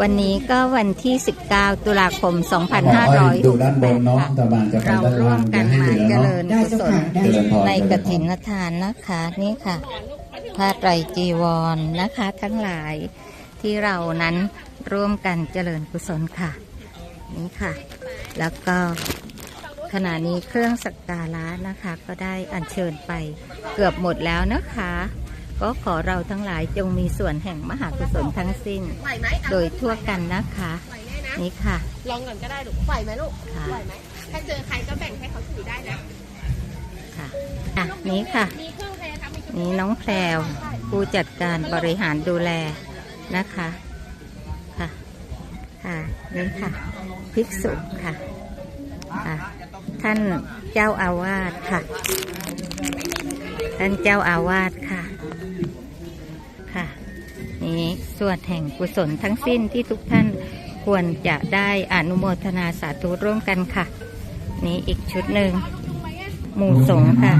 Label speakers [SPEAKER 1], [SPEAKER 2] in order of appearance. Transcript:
[SPEAKER 1] วันนี้ก็วันที่ 19 ตุลาคม
[SPEAKER 2] ขอให้ดูด้านบน
[SPEAKER 1] 2568
[SPEAKER 2] เนาะ
[SPEAKER 1] ค่ะ
[SPEAKER 2] ตะบานจะไป
[SPEAKER 1] เรา
[SPEAKER 2] ด้าน
[SPEAKER 1] ร่ว
[SPEAKER 2] ล่าง
[SPEAKER 1] ม
[SPEAKER 2] อ
[SPEAKER 1] กั
[SPEAKER 2] ย่านให้
[SPEAKER 1] มา
[SPEAKER 2] เหลือ
[SPEAKER 1] เจ
[SPEAKER 2] เนาะ
[SPEAKER 1] ริญกุศล
[SPEAKER 2] เจริญพร
[SPEAKER 1] ในก
[SPEAKER 2] เจริ
[SPEAKER 1] ฐิ
[SPEAKER 2] ญ
[SPEAKER 1] น
[SPEAKER 2] พร
[SPEAKER 1] ทานนะคะ นี่ค่ะผ้าไตรจีวรนะคะ ทั้งหลายที่เรานั้นร่วมกันเจริญกุศลค่ะ นี่ค่ะ แล้วก็ขณะนี้เครื่องสักการะนะคะ ก็ได้อัญเชิญไปเกือบหมดแล้วนะคะ ก็ขอเราทั้งหลายจงมีส่วนแห่งมหากุศลทั้งสิ้น
[SPEAKER 3] ไหวไหมอะ
[SPEAKER 1] โดยทั่วกันนะคะ
[SPEAKER 3] ไหวแน่นะ
[SPEAKER 1] นี่ค่ะ
[SPEAKER 3] ลองก่อนก็ได้ลูกไหวไหมลูก
[SPEAKER 1] ค่ะ
[SPEAKER 3] ไหวไหมถ้าเจอใครก็แบ่งให้เขาถือได้นะ
[SPEAKER 1] ค่ะอะนี้ค่ะ
[SPEAKER 3] มีเครื่องเพลย์ทำมีชุด
[SPEAKER 1] นี่น้องแพรวผู้จัดการบริหารดูแลนะคะค่ะค่ะนี่ค่ะภิกษุค่ะค่ะท่านเจ้าอาวาสค่ะ ท่านเจ้าอาวาสค่ะค่ะ ส่วนแห่งกุศลทั้งสิ้นที่ทุกท่านควรจะได้อนุโมทนาสาธุร่วมกันค่ะ นี่อีกชุดหนึ่งหมู่สงฆ์ค่ะ